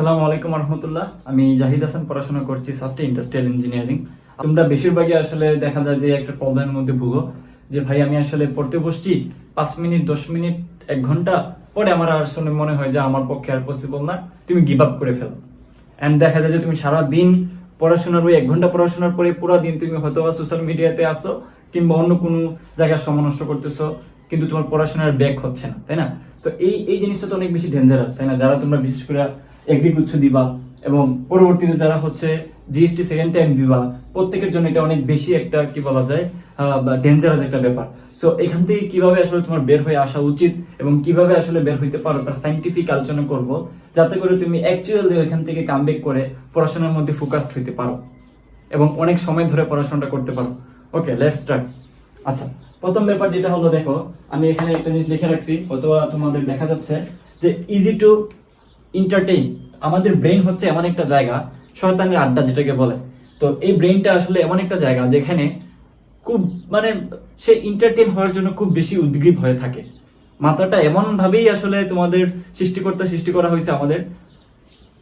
আসসালামু আলাইকুম রহমতুল্লাহ। আমি জাহিদ হাসান, পড়াশোনা করছি সাস্টে ইন্ডাস্ট্রিয়াল ইঞ্জিনিয়ারিং তোমরা বেশিরভাগই আসলে দেখা যায় যে একটা প্রবলেমের মধ্যে ভুগো যে, ভাই, আমি আসলে পড়তে বসছি পাঁচ মিনিট, দশ মিনিট, এক ঘণ্টা পরে আমার আসলে মনে হয় যে আমার পক্ষে আর পসিবল না। তুমি গিভ আপ করে ফেলো। অ্যান্ড দেখা যায় যে তুমি সারা দিন পড়াশোনার ওই এক ঘণ্টা পড়াশোনার পরে পুরো দিন তুমি হয়তো সোশ্যাল মিডিয়াতে আসো কিংবা অন্য কোনো জায়গায় সময় নষ্ট করতেছো, কিন্তু তোমার পড়াশোনার ব্যাক হচ্ছে না, তাই না? তো এই এই জিনিসটা তো অনেক বেশি ডেঞ্জারাস তাই না? যারা তোমরা বিশেষ করে এগ্রি গুচ্ছ দিবা এবং পরবর্তীতে যারা হচ্ছে জিএসটি সেকেন্ড টাইম দিবা, প্রত্যেকের জন্য এটা অনেক বেশি একটা কি বলা যায় ডেঞ্জারাস একটা ব্যাপার। সো এখান থেকে কীভাবে আসলে তোমার বের হয়ে আসা উচিত এবং কীভাবে আসলে বের হইতে পারো তার সাইন্টিফিক আলোচনা করব, যাতে করে তুমি অ্যাকচুয়ালি এখান থেকে কামব্যাক করে পড়াশোনার মধ্যে ফোকাসড হইতে পারো এবং অনেক সময় ধরে পড়াশোনাটা করতে পারো। ওকে লেটস স্টার্ট আচ্ছা প্রথম ব্যাপার যেটা হলো দেখো, আমি এখানে একটা জিনিস লিখে রাখছি, অথবা তোমাদের দেখা যাচ্ছে যে ইজি টু এন্টারটেইন আমাদের ব্রেন হচ্ছে এমন একটা জায়গা, শয়তানের আড্ডা যেটাকে বলে। তো এই ব্রেনটা আসলে এমন একটা জায়গা যেখানে খুব মানে সে এন্টারটেইন হওয়ার জন্য খুব বেশি উদ্গ্রীব হয়ে থাকে। মাথাটা এমনভাবেই আসলে তোমাদের সৃষ্টিকর্তা সৃষ্টি করা হয়েছে আমাদের।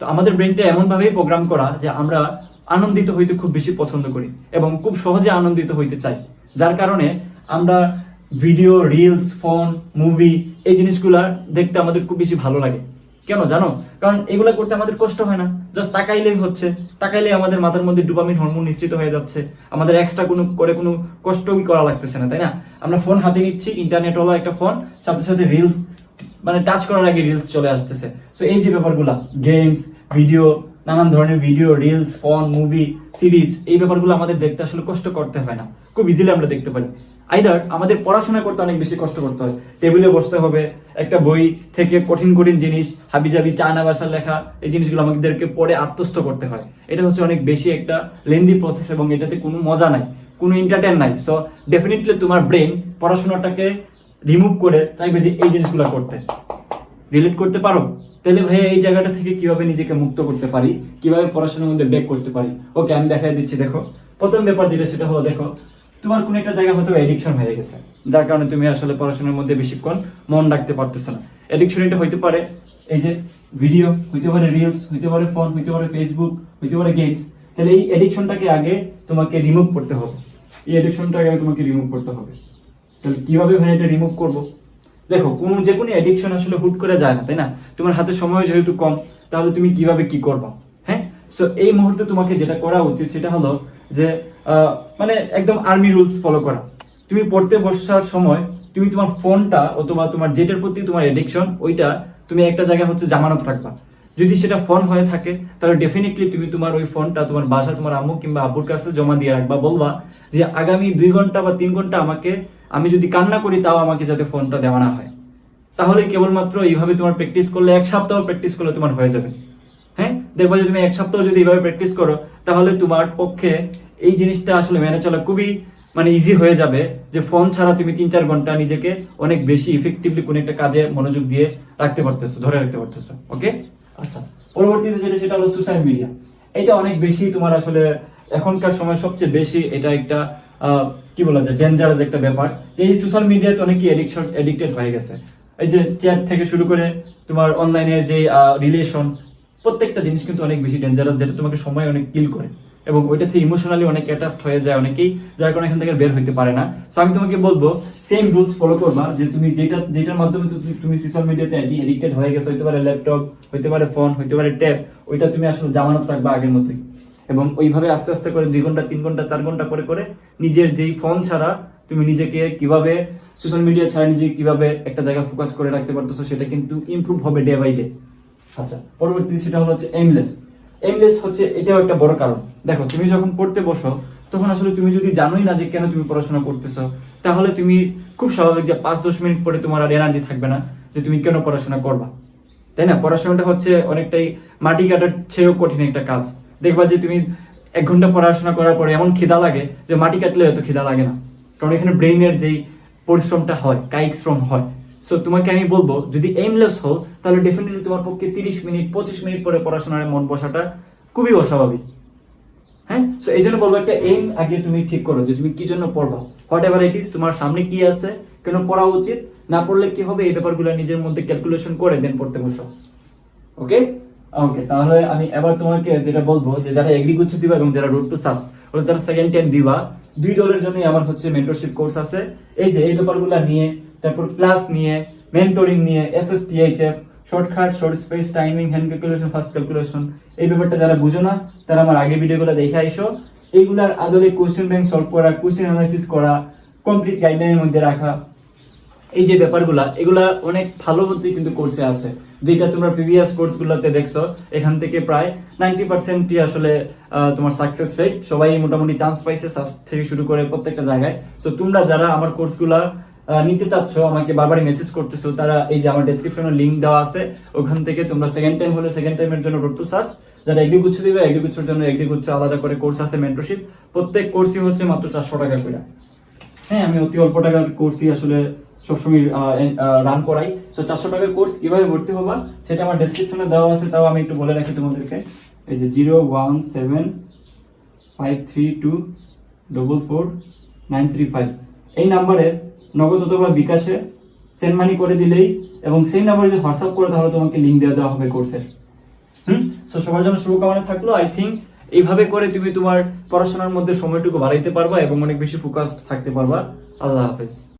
তো আমাদের ব্রেনটা এমনভাবেই প্রোগ্রাম করা যে আমরা আনন্দিত হইতে খুব বেশি পছন্দ করি এবং খুব সহজে আনন্দিত হইতে চাই। যার কারণে আমরা ভিডিও রিলস ফোন মুভি এই জিনিসগুলা দেখতে আমাদের খুব বেশি ভালো লাগে। কেন জানো? কারণ এগুলো করতে আমাদের কষ্ট হয় না। জাস্ট তাকাইলেই হচ্ছে। তাকাইলেই আমাদের মাথার মধ্যে ডুপামিন হরমোন নিশ্চিত হয়ে যাচ্ছে। আমাদের এক্সট্রা কোনো, করে কোনো কষ্টই করা লাগতেছে না, তাই না? আমরা ফোন হাতে নিচ্ছি ইন্টারনেটওয়ালা একটা ফোন সাথে সাথে রিলস মানে টাচ করার আগে রিলস চলে আসতেছে। সো এই যে ব্যাপারগুলো গেমস ভিডিও নানান ধরনের video reels phone movie series এই ব্যাপারগুলো আমাদের দেখতে আসলে কষ্ট করতে হয় না। খুব ইজিলি আমরা দেখতে পারি। আইদার আমাদের পড়াশোনা করতে অনেক বেশি কষ্ট করতে হয়। টেবিলে বসতে হবে, একটা বই থেকে কঠিন কঠিন জিনিস হাবিজাবি চায়না ভাষার লেখা, এই জিনিসগুলো আমাদেরকে পড়ে আত্মস্থ করতে হয়। এটা হচ্ছে অনেক বেশি একটা লেন্দি প্রসেস এবং এটাতে কোনো মজা নাই, কোনো এন্টারটেন নাই। সো ডেফিনেটলি তোমার ব্রেন পড়াশোনাটাকে রিমুভ করে চাইবে যে এই জিনিসগুলো করতে। রিলেট করতে পারো? তাহলে ভাই এই জায়গাটা থেকে কীভাবে নিজেকে মুক্ত করতে পারি? কীভাবে পড়াশোনার মধ্যে ব্যাক করতে পারি? ওকে আমি দেখাই দিচ্ছি, দেখো। প্রথম ব্যাপার যেটা, সেটা হলো, দেখো তোমার কোনো একটা জায়গা হয়তো এডিকশন হয়ে গেছে। যার কারণে তুমি আসলে পড়াশোনার মধ্যে বেশিক্ষণ মন রাখতে পারতেছো না। এডিকশন এটা হইতে পারে এই যে ভিডিও হইতে পারে রিলস হইতে পারে ফোন হইতে পারে ফেসবুক হইতে পারে গেমস তাহলে এই এডিকশনটাকে আগে তোমাকে রিমুভ করতে হবে। এই এডিকশনটাকে আগে তোমাকে রিমুভ করতে হবে। তাহলে কীভাবে ভাই এটা রিমুভ করব? দেখো, কোন যে কোনো এডিকশন আসলে হুট করে যায় না, তাই না? তোমার হাতে সময় যেহেতু কম, তাহলে তুমি কীভাবে কি করবা? সো এই মুহূর্তে তোমাকে যেটা করা উচিত সেটা হলো যে মানে একদম আর্মি রুলস ফলো করা। তুমি পড়তে বসার সময় তুমি তোমার ফোনটা অথবা তোমার যেটার প্রতি তোমার এডিকশন ওইটা তুমি একটা জায়গায় হচ্ছে জামানত রাখবা। যদি সেটা ফোন হয়ে থাকে, তাহলে ডেফিনেটলি তুমি তোমার ওই ফোনটা তোমার বাসা, তোমার আম্মু কিংবা আব্বুর কাছে জমা দিয়ে রাখবা, বলবা যে, আগামী দুই ঘণ্টা বা তিন ঘণ্টা আমাকে, আমি যদি কান্না করি তাও আমাকে যাতে ফোনটা দেওয়া না হয়। তাহলে কেবলমাত্র এইভাবে তোমার প্র্যাকটিস করলে এক সপ্তাহ প্র্যাকটিস করলে তোমার হয়ে যাবে। দেখবা যে তুমি এক সপ্তাহ যদি এইভাবে প্র্যাকটিস করো, তাহলে তোমার পক্ষে এই জিনিসটা আসলে মেনে চলা খুবই মানে ইজি হয়ে যাবে যে ফোন ছাড়া তুমি তিন চার ঘণ্টা নিজেকে অনেক বেশি ইফেক্টিভলি কোনো একটা কাজে মনোযোগ দিয়ে রাখতে পারতেছো, ধরে রাখতে পারতেছো ওকে আচ্ছা পরবর্তীতে যেটা, সেটা হলো সোশ্যাল মিডিয়া এটা অনেক বেশি তোমার আসলে এখনকার সময় সবচেয়ে বেশি এটা একটা কি বলা যায় ডেঞ্জারাস একটা ব্যাপার। যে এই সোশ্যাল মিডিয়াতে অনেকেই এডিকশন এডিক্টেড হয়ে গেছে। এই যে চ্যাট থেকে শুরু করে তোমার অনলাইনে যে রিলেশন প্রত্যেকটা জিনিস কিন্তু অনেক বেশি ডেঞ্জারাস যেটা তোমাকে সময় অনেক কিল করে। এবং ওইটা থেকে ইমোশনালি অনেক অ্যাটাচড হয়ে যায় অনেকেই, যার কারণে এখান থেকে বের হইতে পারে না। সো আমি তোমাকে বলব সেম রুলস ফলো করবা, যে তুমি যেটা, যেটার মাধ্যমে তুমি- সোশ্যাল মিডিয়াতে এডিক্টেড হয়ে গেছো, হইতে পারে ল্যাপটপ হইতে পারে ফোন হইতে পারে ট্যাব ওইটা তুমি আসলে জামানত রাখবা আগের মতোই। এবং ওইভাবে আস্তে আস্তে করে দুই ঘণ্টা, তিন ঘণ্টা, চার ঘণ্টা করে করে নিজের যেই ফোন ছাড়া তুমি নিজেকে কীভাবে সোশ্যাল মিডিয়া ছাড়া নিজেকে কীভাবে একটা জায়গায় ফোকাস করে রাখতে পারতেছো, সেটা কিন্তু ইমপ্রুভ হবে ডে বাই ডে আচ্ছা পরবর্তী সেটা হলো হচ্ছে এমলেস এমলেস হচ্ছে, এটাও একটা বড় কারণ। দেখো, তুমি যখন পড়তে বসো, তখন আসলে তুমি যদি জানোই না যে কেন তুমি পড়াশোনা করতেছো, তাহলে তুমি খুব স্বাভাবিক যে পাঁচ দশ মিনিট পরে তোমার আর এনার্জি থাকবে না যে তুমি কেন পড়াশোনা করবা। তাই না? পড়াশোনাটা হচ্ছে অনেকটাই মাটি কাটার চেয়েও কঠিন একটা কাজ। দেখবা যে তুমি এক ঘণ্টা পড়াশোনা করার পরে এমন খিদা লাগে যে মাটি কাটলে হয়তো খিদা লাগে না। কারণ এখানে ব্রেইনের যেই পরিশ্রমটা হয়, কায়িক শ্রম হয় সো তোমাকে আমি বলব, যদি এইমলেস হও, তাহলে ডেফিনেটলি তোমার পক্ষে তিরিশ মিনিট, পঁচিশ মিনিট পরে পড়াশোনার মন বসাটা খুবই অস্বাভাবিক। হ্যাঁ? সো এই জন্য বলব একটা এইম আগে তুমি ঠিক করো যে তুমি কি জন্য পড়বা। হোয়াট এভার ইট ইস তোমার সামনে কি আছে, কেন পড়া উচিত, না পড়লে কি হবে, এই ব্যাপারগুলো নিজের মধ্যে ক্যালকুলেশন করে দেন পড়তে বসো। ওকে ওকে তাহলে আমি এবার তোমাকে যেটা বলব যে যারা এগ্রি গুচ্ছ দিবা এবং যারা রোড টু সাস যারা সেকেন্ড টাইম দিবা, দুই দলের জন্যই আমার হচ্ছে মেন্টরশিপ কোর্স আছে। এই যে, এই ব্যাপারগুলো নিয়ে তারপর ক্লাস নিয়ে মেন্টরিং নিয়ে এসএসটিএইচএফ shortcut short space timing hand calculation first calculation এই ব্যাপারটা যারা বুঝো না, তারা আমার আগে ভিডিওগুলো দেখে আইসো। এইগুলার আদলে কোশ্চেন ব্যাংক সলভ করা কোশ্চেন অ্যানালাইসিস করা কমপ্লিট গাইডলাইনের মধ্যে রাখা। এই যে ব্যাপারগুলা, এগুলা অনেক ভালো বুদ্ধি কিন্তু কোর্সে আছে। যেটা তোমরা প্রিভিয়াস কোর্সগুলোতে দেখছ, এখান থেকে প্রায় নাইনটি পার্সেন্টই আসলে তোমার সাকসেস রেট সবাই মোটামুটি চান্স পাইছে থেকে শুরু করে প্রত্যেকটা জায়গায়। সো তোমরা যারা আমার কোর্সগুলা নিতে চাচ্ছ, আমাকে বারবার মেসেজ করতেছো, তারা এই যে আমার ডেসক্রিপশনে লিঙ্ক দেওয়া আছে, ওখান থেকে তোমরা সেকেন্ড টাইম হলে সেকেন্ড টাইমের জন্য রোড টু সার্চ যারা এগ্রি গুচ্ছ দিবে এগ্রি গুচ্ছের জন্য এগ্রি গুচ্ছ আলাদা করে কোর্স আছে মেন্টরশিপ প্রত্যেক কোর্সই হচ্ছে মাত্র চারশো টাকা করে। হ্যাঁ আমি অতি অল্প টাকার কোর্সই আসলে সবসময় রান করাই। সো চারশো টাকার কোর্স কীভাবে ভর্তি হবা, সেটা আমার ডেসক্রিপশনে দেওয়া আছে, তাও আমি একটু বলে রাখি তোমাদেরকে। এই যে zero one seven five three two double four nine three five. এই নাম্বারে নগদ অথবা বিকাশে সেন্ড মানি করে দিলেই এবং সেই নাম্বারে যদি হোয়াটসঅ্যাপ করে তাহলে তোমাকে লিঙ্ক দেওয়া দেওয়া হবে কোর্সের হুম? সো সবার জন্য শুভকামনা থাকল। আই থিঙ্ক এইভাবে করে তুমি তোমার পড়াশোনার মধ্যে সময়টুকু বাড়াইতে পারবা এবং অনেক বেশি ফোকাসড থাকতে পারবা। আল্লাহ হাফেজ।